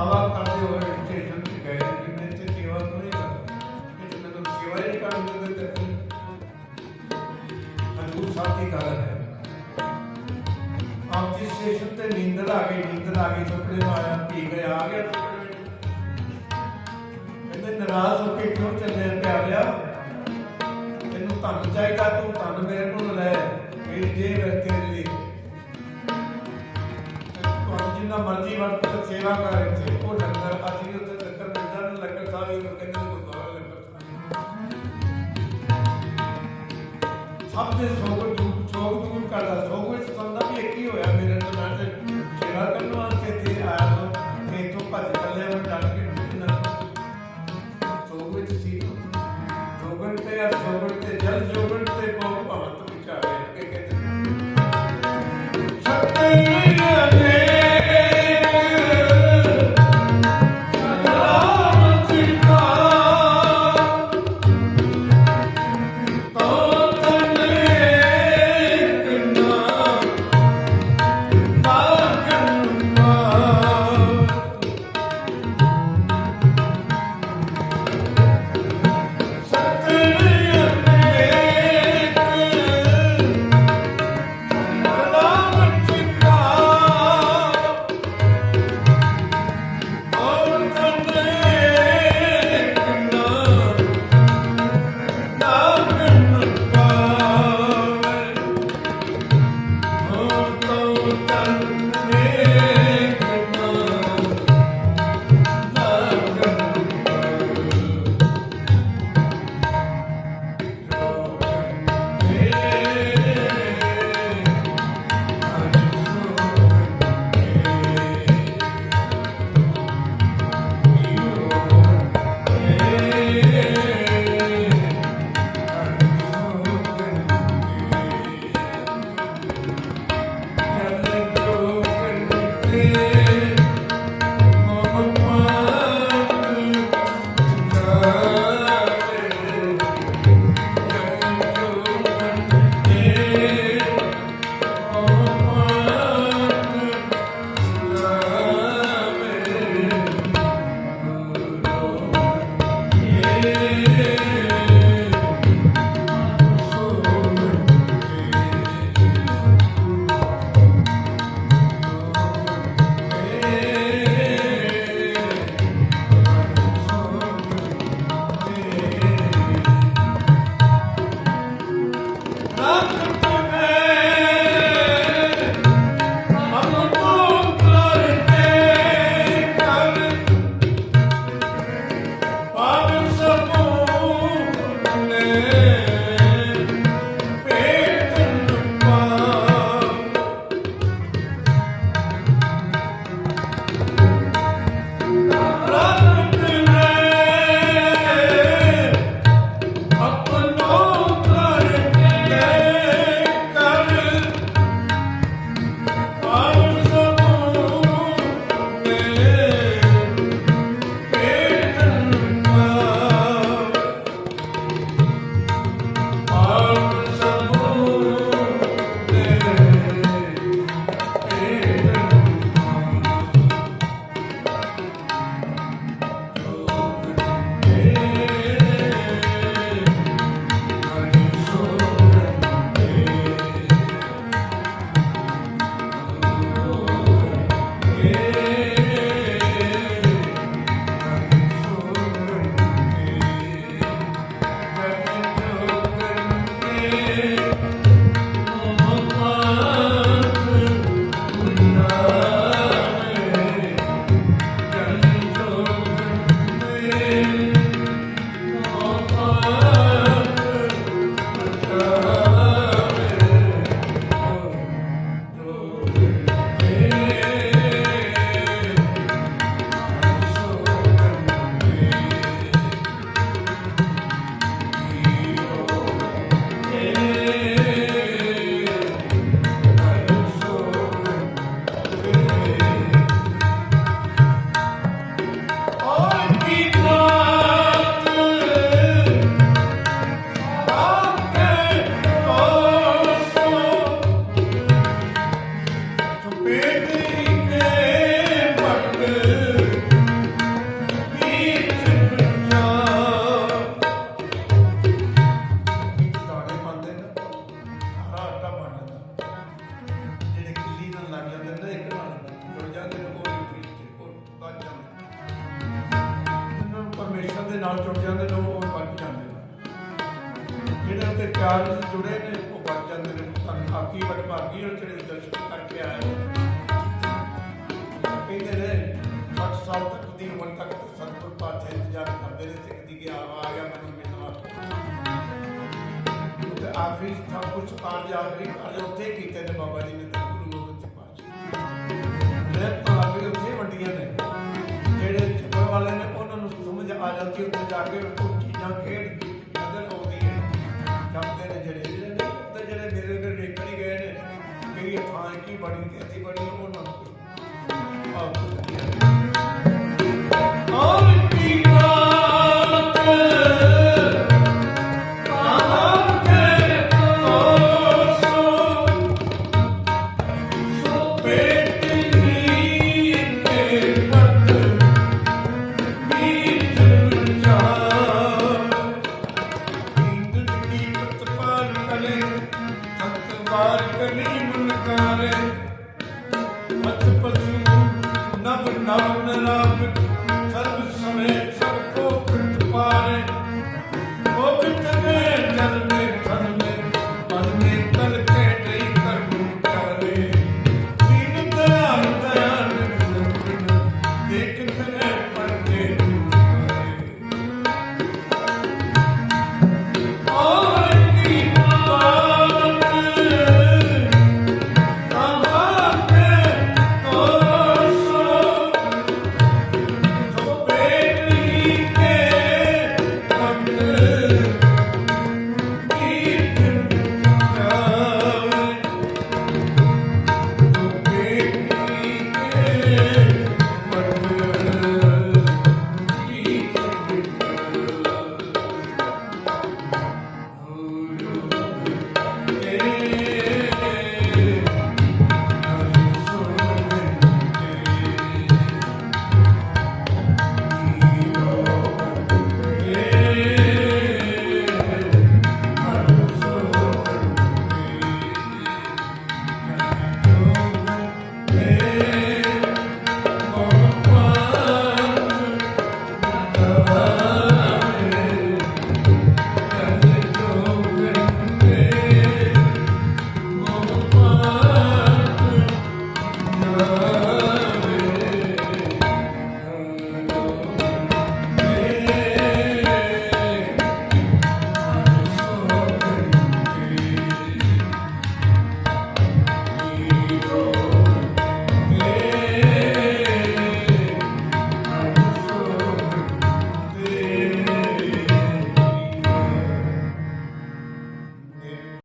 सेवा करते हुए टीचर जन की गाइडेंस की मैं तो सेवा तो नहीं करता इतने तो सेवा ही कर देते थे मजबूत साथी कारण है आप जिस स्टेशन पे नींदर आ गई नींदर आ गई सपने में आया पी गए आ गया ਕਹਿੰਦੇ ਨਾਰਾਜ਼ ਹੋ ਕੇ ਕਿਉਂ ਚੱਲਿਆ ਪਿਆਰਿਆ ਤੈਨੂੰ ਧਨ ਚਾਹੀਦਾ ਤੂੰ ਧਨ ਮੇਰੇ ਕੋਲ ਲੈ ਮੇਰੀ ਜੇਬ ਤੇਰੇ ਲਈ ਜਿੰਨਾ ਮਰਜ਼ੀ ਵਰਤ ਸੇਵਾ ਕਰ ਇੱਥੇ ਉਹ ਡੰਗਰ ਅੱਜ ਉੱਥੇ ਚੱਕਰ ਮਿਲਦਾ ਨਾ, ਲੰਗਰ ਸਾਹਿਬ ਇਹ ਕਹਿੰਦੇ ਗੁਰਦੁਆਰਾ ਲੰਗਰ ਸਭ ਦੇ ਸੋਗ ਜੁੜੇ ਨੇ ਜਾਂਦੇ ਨੇ ਤਾਂ ਆਕੀ ਬਟ ਭਾਗੀ ਉਹ ਜਿਹੜੇ ਦਰਸ਼ਨ ਕਰਕੇ ਆਏ ਕਹਿੰਦੇ ਨੇ 60 ਸਾਲ ਤੱਕ ਦੀ ਉਮਰ ਤੱਕ ਸਤਿਗੁਰ ਪਾਤਸ਼ਾਹ ਇੰਤਜ਼ਾਰ ਕਰਦੇ ਨੇ ਤੇ ਕਦੀ ਗਿਆ ਆ ਗਿਆ ਮੈਨੂੰ ਮਿਲਣ। ਵਾਸਤੇ ਤੇ ਆਖਰੀ ਸਭ ਕੁਝ ਕਾਰਜ ਆਖਰੀ ਕਾਰਜ ਉੱਥੇ ਕੀਤੇ ਨੇ ਬਾਬਾ ਜੀ ਨੇ ਗੁਰੂ ਗੋਬਿੰਦ ਸਿੰਘ ਪਾਤਸ਼ਾਹ ਨੇ ਤਾਂ ਉੱਥੇ ਵੰਡੀਆਂ ਨੇ। ਜਿਹੜੇ ਛੱਪੜ ਵਾਲੇ ਨੇ, ਉਹਨਾਂ ਨੂੰ ਸਮਝ ਆ ਜਾਂਦੀ ਉੱਥੇ ਜਾ ਕੇ